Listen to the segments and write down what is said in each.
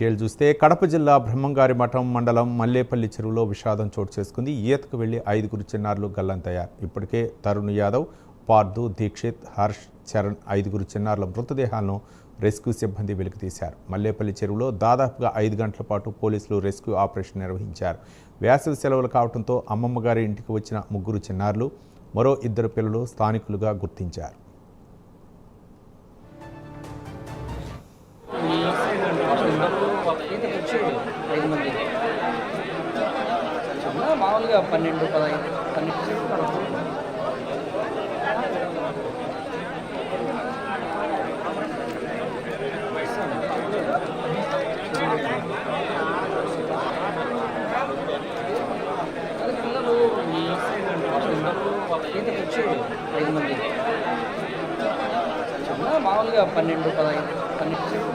Detail చూస్తే కడప జిల్లా బ్రహ్మంగారి మఠం మండలం మల్లేపల్లి చెరువులో విషాదం చోటు చేసుకుంది. ఈతకు వెళ్ళి ఐదుగురు చిన్నారులు గల్లంతయ్యారు. ఇప్పటికే తరుణ్ యాదవ్ పార్థు దీక్షిత్ హర్ష్ చరణ్ ఐదుగురు చిన్నారుల మృతదేహాలను రెస్క్యూ సిబ్బంది వెలికితీశారు. మల్లేపల్లి చెరువులో దాదాపుగా ఐదు గంటల పాటు పోలీసులు రెస్క్యూ ఆపరేషన్ నిర్వహించారు. వేసవి సెలవులు కావడంతో అమ్మమ్మగారి ఇంటికి వచ్చిన ముగ్గురు చిన్నారులు మరో ఇద్దరు పిల్లలు స్థానికులుగా గుర్తించారు. ఐదు మంది మామూలుగా పన్నెండు పదహైదు పన్నెండు సేపు పడుతుంది ఐదు మంది మామూలుగా పన్నెండు పదహైదు. పన్నెండు సేపు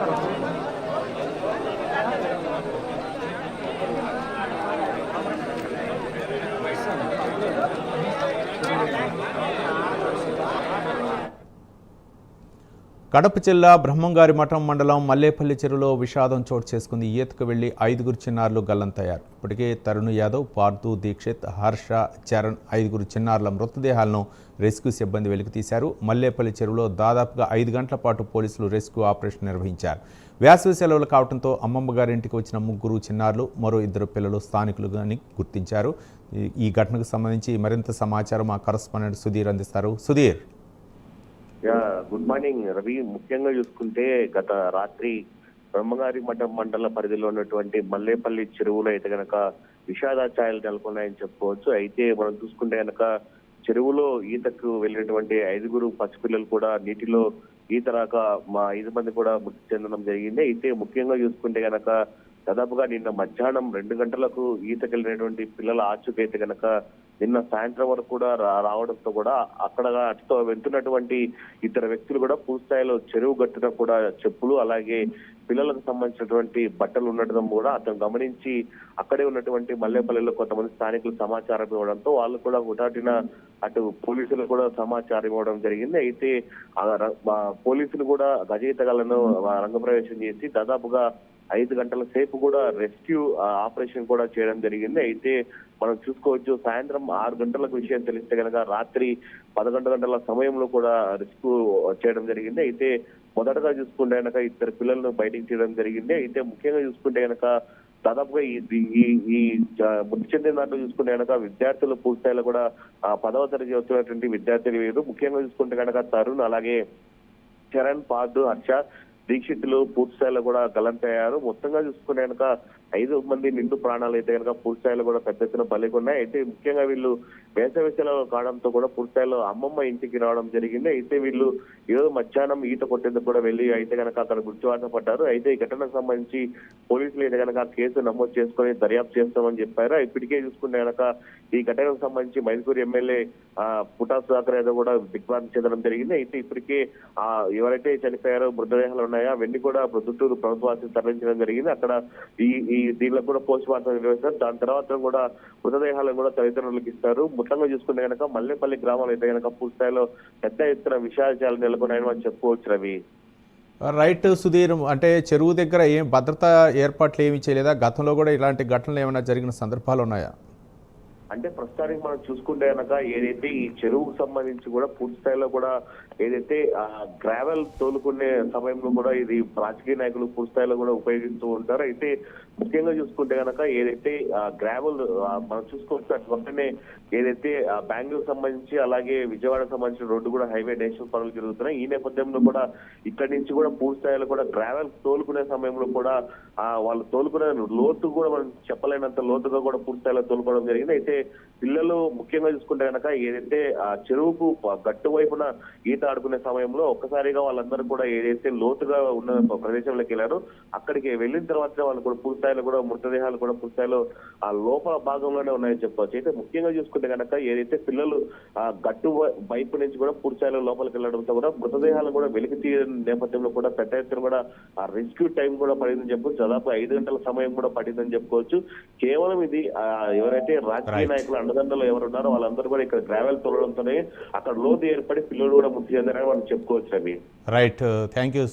కడప జిల్లా బ్రహ్మంగారి మఠం మండలం మల్లేపల్లి చెరువులో విషాదం చోటు చేసుకుంది. ఈతకు వెళ్ళి ఐదుగురు చిన్నారులు గల్లంతయ్యారు. ఇప్పటికే తరుణ్ యాదవ్ పార్థు దీక్షిత్ హర్ష చరణ్ ఐదుగురు చిన్నారుల మృతదేహాలను రెస్క్యూ సిబ్బంది వెలికితీశారు మల్లేపల్లి చెరువులో దాదాపుగా ఐదు గంటల పాటు పోలీసులు రెస్క్యూ ఆపరేషన్ నిర్వహించారు. వేసవి సెలవులు కావడంతో అమ్మమ్మ గారింటికి వచ్చిన ముగ్గురు చిన్నారులు మరో ఇద్దరు పిల్లలు స్థానికులుగాని గుర్తించారు. ఈ- ఘటనకు సంబంధించి మరింత సమాచారం మా కరస్పాండెంట్ సుధీర్ అందిస్తారు. సుధీర్. Good morning. రవి ముఖ్యంగా చూసుకుంటే గత రాత్రి బ్రహ్మగారి మఠం మండల పరిధిలో ఉన్నటువంటి మల్లేపల్లి చెరువులో అయితే గనక విషాద ఛాయలు నెలకొన్నాయని చెప్పుకోవచ్చు. అయితే మనం చూసుకుంటే గనక చెరువులో ఈతకు వెళ్ళినటువంటి ఐదుగురు పసిపిల్లలు కూడా నీటిలో ఈత రాక మా ఐదు మంది కూడా మృతి చెందడం జరిగింది. అయితే ముఖ్యంగా చూసుకుంటే గనక దాదాపుగా నిన్న మధ్యాహ్నం రెండు గంటలకు ఈతకెళ్ళినటువంటి పిల్లల ఆచూకైతే గనక నిన్న సాయంత్రం వరకు కూడా రా- రావడంతో కూడా అక్కడ అటుతో వెళ్తున్నటువంటి ఇతర వ్యక్తులు కూడా పూర్తిస్థాయిలో చెరువు గట్టున కూడా చెప్పులు అలాగే పిల్లలకు సంబంధించినటువంటి బట్టలు ఉండటం కూడా అతను గమనించి అక్కడే ఉన్నటువంటి మల్లేపల్లిలో కొంతమంది స్థానికులు సమాచారం ఇవ్వడంతో వాళ్ళు కూడా హుటాటిన అటు పోలీసులు కూడా సమాచారం ఇవ్వడం జరిగింది. అయితే పోలీసులు కూడా గజయితగాలను రంగప్రవేశం చేసి దాదాపుగా ఐదు గంటల సేపు కూడా రెస్క్యూ ఆపరేషన్ కూడా చేయడం జరిగింది. అయితే మనం చూసుకోవచ్చు సాయంత్రం ఆరు గంటలకు విషయం తెలిస్తే కనుక రాత్రి పదకొండు గంటల సమయంలో కూడా రెస్క్యూ చేయడం జరిగింది. అయితే మొదటగా చూసుకుంటే కనుక ఇద్దరు పిల్లలను బయటికి తీయడం జరిగింది. అయితే ముఖ్యంగా చూసుకుంటే కనుక దాదాపుగా ఈ ఈ మృతి చెందిన దాంట్లో చూసుకుంటే కనుక విద్యార్థులు పూర్తిస్థాయిలో కూడా పదవ తరగతి చదువుతున్నటువంటి విద్యార్థులు వేరు. ముఖ్యంగా చూసుకుంటే కనుక తరుణ్ అలాగే చరణ్ పార్డు హర్ష దీక్షితులు పూర్తి స్థాయిలో కూడా గలంతయ్యారు. మొత్తంగా చూసుకునే కనుక ఐదు మంది నిండు ప్రాణాలు అయితే కనుక పూర్తి స్థాయిలో కూడా పెద్ద ఎత్తున బలికొన్నాయి అయితే ముఖ్యంగా వీళ్ళు వేసవి సెలవులు కావడంతో కూడా పూర్తి అమ్మమ్మ ఇంటికి రావడం జరిగింది. అయితే వీళ్ళు ఈరోజు మధ్యాహ్నం ఈత కొట్టేందుకు కూడా వెళ్ళి అయితే కనుక అక్కడ గుర్తువాట పడ్డారు. అయితే ఈ ఘటనకు సంబంధించి పోలీసులు అయితే కనుక కేసు నమోదు చేసుకొని దర్యాప్తు చేస్తామని చెప్పారు. ఇప్పటికే చూసుకుంటే కనుక ఈ ఘటనకు సంబంధించి మైదుకూరు ఎమ్మెల్యే పుటా సుధాకర్ యాదవ్ కూడా దిగ్భ్రాంతి చెందడం జరిగింది. అయితే ఇప్పటికే ఆ ఎవరైతే చనిపోయారో మృతదేహాలు ఉన్నాయో అవన్నీ కూడా ప్రొద్దుటూరు ప్రభుత్వ ఆసుపత్రి తరలించడం జరిగింది. అక్కడ ఈ ఈ దీనిలో కూడా పోస్ట్ మార్టం నిర్వహిస్తారు. దాని తర్వాత కూడా మృతదేహాలను కూడా తల్లిదండ్రులకు ఇస్తారు. మొత్తంగా చూసుకుంటే కనుక మల్లెపల్లి గ్రామాలు అయితే కనుక పూర్తి స్థాయిలో పెద్ద ఎత్తున విషయాలు నెలకొన్నాయని మనం చెప్పుకోవచ్చు రవి. రైట్ సుధీర్ అంటే చెరువు దగ్గర ఏం భద్రతా ఏర్పాట్లు ఏమీ చేయలేదా? గతంలో కూడా ఇలాంటి ఘటనలు ఏమైనా జరిగిన సందర్భాలు ఉన్నాయా? అంటే ప్రస్తుతానికి మనం చూసుకుంటే కనుక ఏదైతే ఈ చెరువుకు సంబంధించి కూడా పూర్తి స్థాయిలో కూడా ఏదైతే గ్రావెల్ తోలుకునే సమయంలో కూడా ఇది రాజకీయ నాయకులు పూర్తి స్థాయిలో కూడా ఉపయోగిస్తూ ఉంటారు. అయితే ముఖ్యంగా చూసుకుంటే కనుక ఏదైతే గ్రావెల్ మనం చూసుకోవచ్చు అటు పక్కనే ఏదైతే బెంగళూరు సంబంధించి అలాగే విజయవాడకు సంబంధించిన రోడ్డు కూడా హైవే నేషనల్ పనులు జరుగుతున్నాయి. ఈ నేపథ్యంలో కూడా ఇక్కడి నుంచి కూడా పూర్తి స్థాయిలో కూడా గ్రావెల్ తోలుకునే సమయంలో కూడా వాళ్ళు తోలుకునే లోతు కూడా మనం చెప్పలేనంత లోతుగా కూడా పూర్తి స్థాయిలో తోలుకోవడం జరిగింది. అయితే పిల్లలు ముఖ్యంగా చూసుకుంటే కనుక ఏదైతే ఆ చెరువుకు గట్టు వైపున ఈత ఆడుకునే సమయంలో ఒక్కసారిగా వాళ్ళందరూ కూడా ఏదైతే లోతుగా ఉన్న ప్రదేశంలోకి వెళ్ళారో అక్కడికి వెళ్ళిన తర్వాత వాళ్ళు కూడా పూర్తి స్థాయిలో కూడా మృతదేహాలు కూడా పూర్తి స్థాయిలో ఆ లోపల భాగంలోనే ఉన్నాయని చెప్పవచ్చు అయితే ముఖ్యంగా చూసుకుంటే కనుక ఏదైతే పిల్లలు ఆ గట్టు వైపు నుంచి కూడా పూర్తి స్థాయిలో లోపలికి వెళ్ళడంతో కూడా మృతదేహాలు కూడా వెలికి తీయడం నేపథ్యంలో కూడా పెద్ద ఎత్తున కూడా ఆ రెస్క్యూ టైం కూడా పడిందని చెప్పొచ్చు. దాదాపు ఐదు గంటల సమయం కూడా పడిందని చెప్పుకోవచ్చు. కేవలం ఇది ఎవరైతే రాజకీయ. నాయకులు అండదండలు ఎవరు ఉన్నారో వాళ్ళందరూ కూడా ఇక్కడ గ్రావెల్ తొలడంతోనే అక్కడ లోతు ఏర్పడి పిల్లలు కూడా మృతి చెందారని మనం చెప్పుకోవచ్చు అవి రైట్ థ్యాంక్ యూ